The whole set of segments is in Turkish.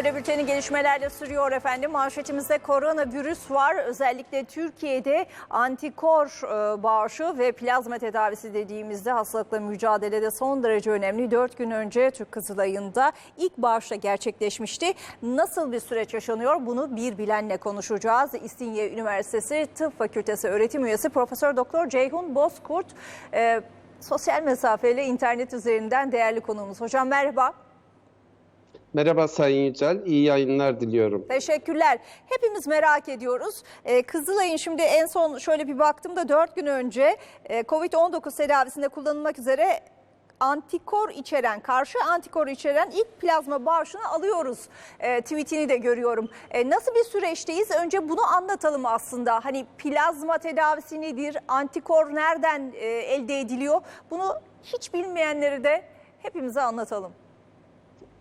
Öyle bültenin gelişmelerle sürüyor efendim. Manşetimizde koronavirüs var. Özellikle Türkiye'de antikor e, bağışı ve plazma tedavisi dediğimizde hastalıkla mücadelede son derece önemli. 4 gün önce Türk Kızılay'ında ilk bağışla gerçekleşmişti. Nasıl bir süreç yaşanıyor bunu bir bilenle konuşacağız. İstinye Üniversitesi Tıp Fakültesi öğretim üyesi Profesör Doktor Ceyhun Bozkurt e, sosyal mesafeyle internet üzerinden değerli konuğumuz. Hocam merhaba. Merhaba Sayın Yücel, iyi yayınlar diliyorum. Teşekkürler. Hepimiz merak ediyoruz. Ee, Kızılay'ın şimdi en son şöyle bir baktığımda 4 gün önce e, COVID-19 tedavisinde kullanılmak üzere antikor içeren, karşı antikor içeren ilk plazma bağışını alıyoruz e, tweetini de görüyorum. E, nasıl bir süreçteyiz? Önce bunu anlatalım aslında. Hani plazma tedavisi nedir? Antikor nereden e, elde ediliyor? Bunu hiç bilmeyenleri de hepimize anlatalım.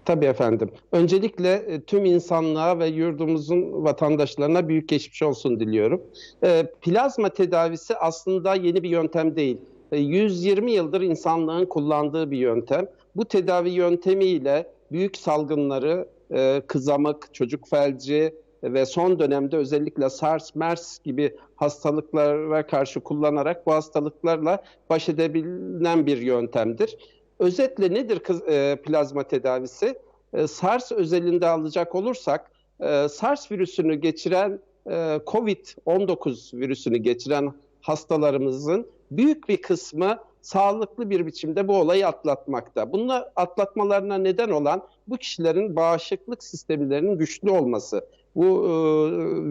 Tabii efendim. Öncelikle e, tüm insanlığa ve yurdumuzun vatandaşlarına büyük geçmiş olsun diliyorum. E, plazma tedavisi aslında yeni bir yöntem değil. E, 120 yıldır insanlığın kullandığı bir yöntem. Bu tedavi yöntemiyle büyük salgınları, e, kızamık, çocuk felci ve son dönemde özellikle SARS, MERS gibi hastalıklara karşı kullanarak bu hastalıklarla baş edebilen bir yöntemdir. Özetle nedir kız, e, plazma tedavisi? E, SARS özelinde alacak olursak, e, SARS virüsünü geçiren, e, COVID-19 virüsünü geçiren hastalarımızın büyük bir kısmı sağlıklı bir biçimde bu olayı atlatmakta. Bunu atlatmalarına neden olan bu kişilerin bağışıklık sistemlerinin güçlü olması, bu e,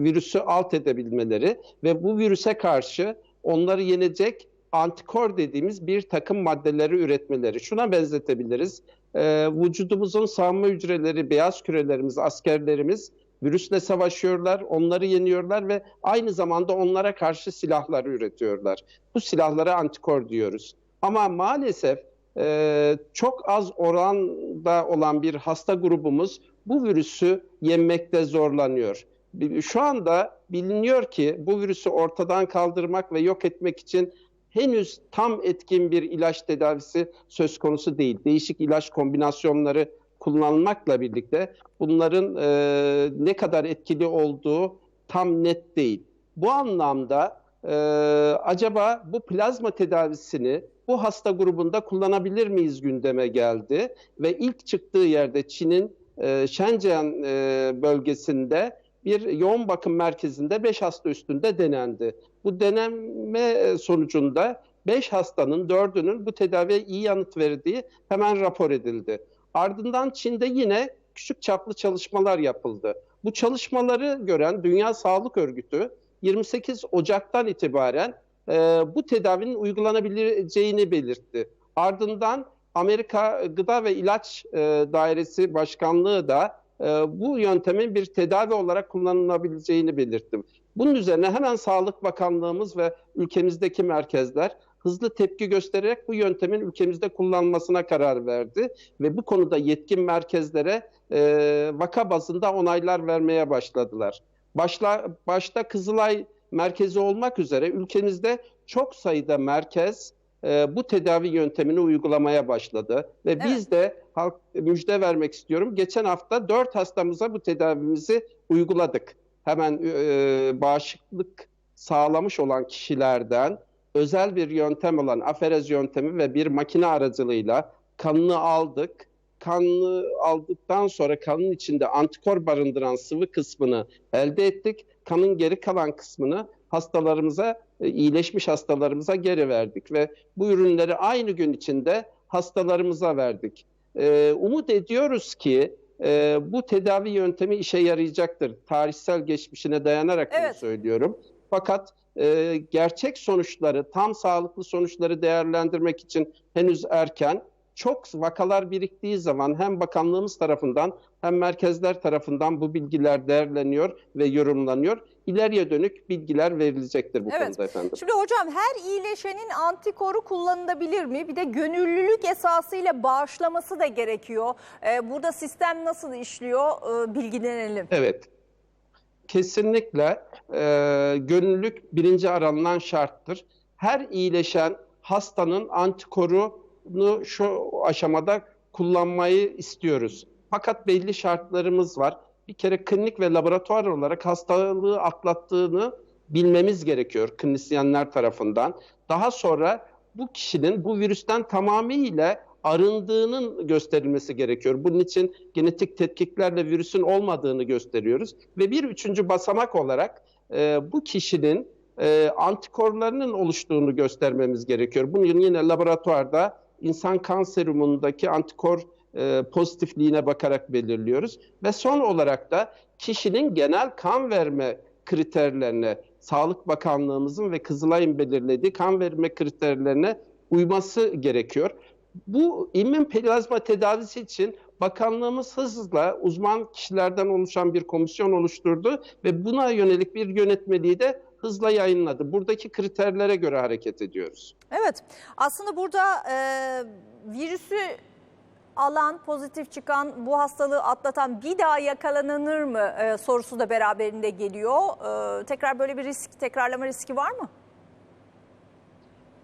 virüsü alt edebilmeleri ve bu virüse karşı onları yenecek antikor dediğimiz bir takım maddeleri üretmeleri. Şuna benzetebiliriz. Ee, vücudumuzun savunma hücreleri, beyaz kürelerimiz, askerlerimiz virüsle savaşıyorlar, onları yeniyorlar ve aynı zamanda onlara karşı silahlar üretiyorlar. Bu silahlara antikor diyoruz. Ama maalesef e, çok az oranda olan bir hasta grubumuz bu virüsü yenmekte zorlanıyor. Şu anda biliniyor ki bu virüsü ortadan kaldırmak ve yok etmek için henüz tam etkin bir ilaç tedavisi söz konusu değil. Değişik ilaç kombinasyonları kullanılmakla birlikte bunların e, ne kadar etkili olduğu tam net değil. Bu anlamda e, acaba bu plazma tedavisini bu hasta grubunda kullanabilir miyiz gündeme geldi ve ilk çıktığı yerde Çin'in e, Shenzhen e, bölgesinde bir yoğun bakım merkezinde 5 hasta üstünde denendi. Bu deneme sonucunda 5 hastanın 4'ünün bu tedaviye iyi yanıt verdiği hemen rapor edildi. Ardından Çin'de yine küçük çaplı çalışmalar yapıldı. Bu çalışmaları gören Dünya Sağlık Örgütü 28 Ocak'tan itibaren e, bu tedavinin uygulanabileceğini belirtti. Ardından Amerika Gıda ve İlaç e, Dairesi Başkanlığı da e, bu yöntemin bir tedavi olarak kullanılabileceğini belirttim. Bunun üzerine hemen Sağlık Bakanlığımız ve ülkemizdeki merkezler hızlı tepki göstererek bu yöntemin ülkemizde kullanılmasına karar verdi ve bu konuda yetkin merkezlere e, vaka bazında onaylar vermeye başladılar. Başla, başta Kızılay merkezi olmak üzere ülkemizde çok sayıda merkez e, bu tedavi yöntemini uygulamaya başladı ve evet. biz de halk müjde vermek istiyorum. Geçen hafta 4 hastamıza bu tedavimizi uyguladık. Hemen e, bağışıklık sağlamış olan kişilerden özel bir yöntem olan aferez yöntemi ve bir makine aracılığıyla kanını aldık. Kanını aldıktan sonra kanın içinde antikor barındıran sıvı kısmını elde ettik. Kanın geri kalan kısmını hastalarımıza, iyileşmiş hastalarımıza geri verdik ve bu ürünleri aynı gün içinde hastalarımıza verdik. Ee, umut ediyoruz ki e, bu tedavi yöntemi işe yarayacaktır. Tarihsel geçmişine dayanarak evet. bunu söylüyorum. Fakat e, gerçek sonuçları, tam sağlıklı sonuçları değerlendirmek için henüz erken. Çok vakalar biriktiği zaman hem bakanlığımız tarafından hem merkezler tarafından bu bilgiler değerleniyor ve yorumlanıyor. İleriye dönük bilgiler verilecektir bu evet. konuda efendim. Şimdi hocam her iyileşenin antikoru kullanılabilir mi? Bir de gönüllülük esasıyla bağışlaması da gerekiyor. Ee, burada sistem nasıl işliyor ee, bilgilenelim. Evet. Kesinlikle e, gönüllülük birinci aranılan şarttır. Her iyileşen hastanın antikorunu şu aşamada kullanmayı istiyoruz. Fakat belli şartlarımız var. Bir kere klinik ve laboratuvar olarak hastalığı atlattığını bilmemiz gerekiyor klinisyenler tarafından. Daha sonra bu kişinin bu virüsten tamamıyla arındığının gösterilmesi gerekiyor. Bunun için genetik tetkiklerle virüsün olmadığını gösteriyoruz. Ve bir üçüncü basamak olarak e, bu kişinin e, antikorlarının oluştuğunu göstermemiz gerekiyor. Bunu yine laboratuvarda insan kan serumundaki antikor e, pozitifliğine bakarak belirliyoruz. Ve son olarak da kişinin genel kan verme kriterlerine, Sağlık Bakanlığımızın ve Kızılay'ın belirlediği kan verme kriterlerine uyması gerekiyor. Bu immün plazma tedavisi için bakanlığımız hızla uzman kişilerden oluşan bir komisyon oluşturdu ve buna yönelik bir yönetmeliği de hızla yayınladı. Buradaki kriterlere göre hareket ediyoruz. Evet aslında burada e, virüsü alan, pozitif çıkan, bu hastalığı atlatan bir daha yakalanır mı e, sorusu da beraberinde geliyor. E, tekrar böyle bir risk, tekrarlama riski var mı?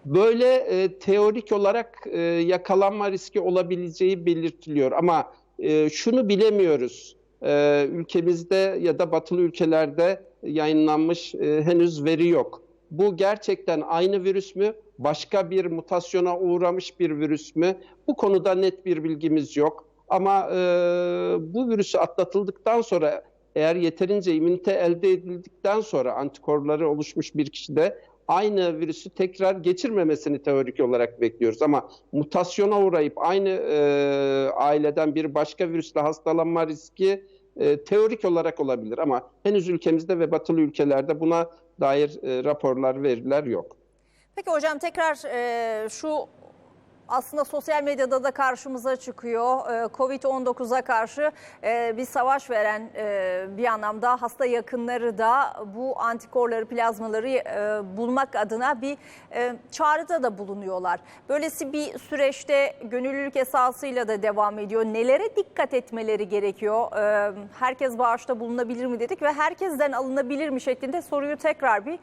Böyle e, teorik olarak e, yakalanma riski olabileceği belirtiliyor ama e, şunu bilemiyoruz. E, ülkemizde ya da batılı ülkelerde yayınlanmış e, henüz veri yok. Bu gerçekten aynı virüs mü? Başka bir mutasyona uğramış bir virüs mü? Bu konuda net bir bilgimiz yok. Ama e, bu virüsü atlatıldıktan sonra eğer yeterince immünite elde edildikten sonra antikorları oluşmuş bir kişide aynı virüsü tekrar geçirmemesini teorik olarak bekliyoruz. Ama mutasyona uğrayıp aynı e, aileden bir başka virüsle hastalanma riski e, teorik olarak olabilir. Ama henüz ülkemizde ve batılı ülkelerde buna dair e, raporlar, veriler yok. Peki hocam tekrar e, şu aslında sosyal medyada da karşımıza çıkıyor. E, Covid-19'a karşı e, bir savaş veren e, bir anlamda hasta yakınları da bu antikorları, plazmaları e, bulmak adına bir çağrıda da bulunuyorlar. Böylesi bir süreçte gönüllülük esasıyla da devam ediyor. Nelere dikkat etmeleri gerekiyor? Herkes bağışta bulunabilir mi dedik ve herkesten alınabilir mi şeklinde soruyu tekrar bir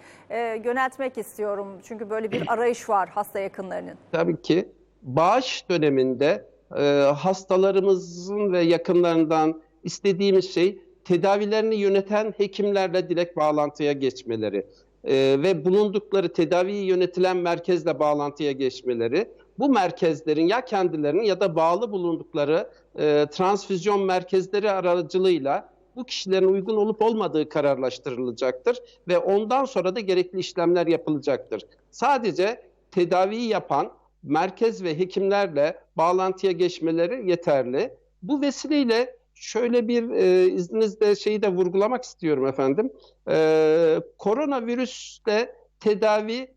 yöneltmek istiyorum. Çünkü böyle bir arayış var hasta yakınlarının. Tabii ki bağış döneminde e, hastalarımızın ve yakınlarından istediğimiz şey tedavilerini yöneten hekimlerle direkt bağlantıya geçmeleri e, ve bulundukları tedaviyi yönetilen merkezle bağlantıya geçmeleri. Bu merkezlerin ya kendilerinin ya da bağlı bulundukları e, transfüzyon merkezleri aracılığıyla bu kişilerin uygun olup olmadığı kararlaştırılacaktır ve ondan sonra da gerekli işlemler yapılacaktır. Sadece tedaviyi yapan merkez ve hekimlerle bağlantıya geçmeleri yeterli. Bu vesileyle şöyle bir e, izninizle şeyi de vurgulamak istiyorum efendim. E, koronavirüste tedavi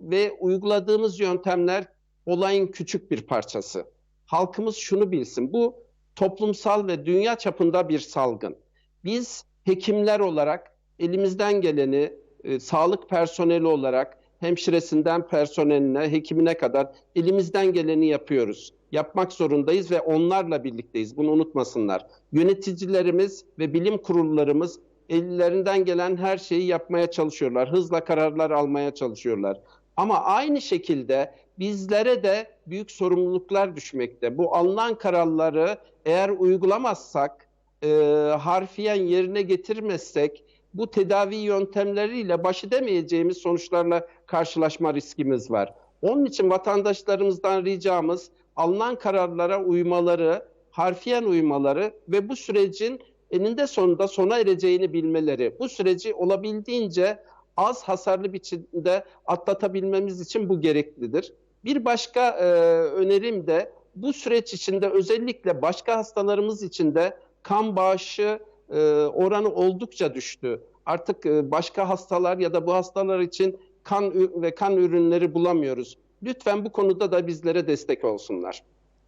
ve uyguladığımız yöntemler olayın küçük bir parçası. Halkımız şunu bilsin. Bu toplumsal ve dünya çapında bir salgın. Biz hekimler olarak elimizden geleni e, sağlık personeli olarak hemşiresinden personeline, hekimine kadar elimizden geleni yapıyoruz. Yapmak zorundayız ve onlarla birlikteyiz. Bunu unutmasınlar. Yöneticilerimiz ve bilim kurullarımız ellerinden gelen her şeyi yapmaya çalışıyorlar. Hızla kararlar almaya çalışıyorlar. Ama aynı şekilde bizlere de büyük sorumluluklar düşmekte. Bu alınan kararları eğer uygulamazsak, e, harfiyen yerine getirmezsek bu tedavi yöntemleriyle baş edemeyeceğimiz sonuçlarla karşılaşma riskimiz var. Onun için vatandaşlarımızdan ricamız alınan kararlara uymaları, harfiyen uymaları ve bu sürecin eninde sonunda sona ereceğini bilmeleri. Bu süreci olabildiğince az hasarlı biçimde atlatabilmemiz için bu gereklidir. Bir başka e, önerim de bu süreç içinde özellikle başka hastalarımız için de kan bağışı e, oranı oldukça düştü. Artık e, başka hastalar ya da bu hastalar için kan ve kan ürünleri bulamıyoruz. Lütfen bu konuda da bizlere destek olsunlar.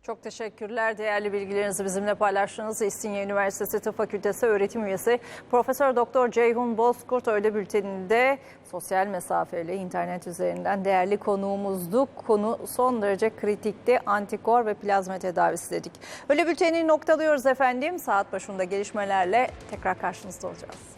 Çok teşekkürler. Değerli bilgilerinizi bizimle paylaştığınız İstinye Üniversitesi Tıp Fakültesi öğretim üyesi Profesör Doktor Ceyhun Bozkurt öğle bülteninde sosyal mesafeyle internet üzerinden değerli konuğumuzdu. Konu son derece kritikti. Antikor ve plazma tedavisi dedik. Öğle bültenini noktalıyoruz efendim. Saat başında gelişmelerle tekrar karşınızda olacağız.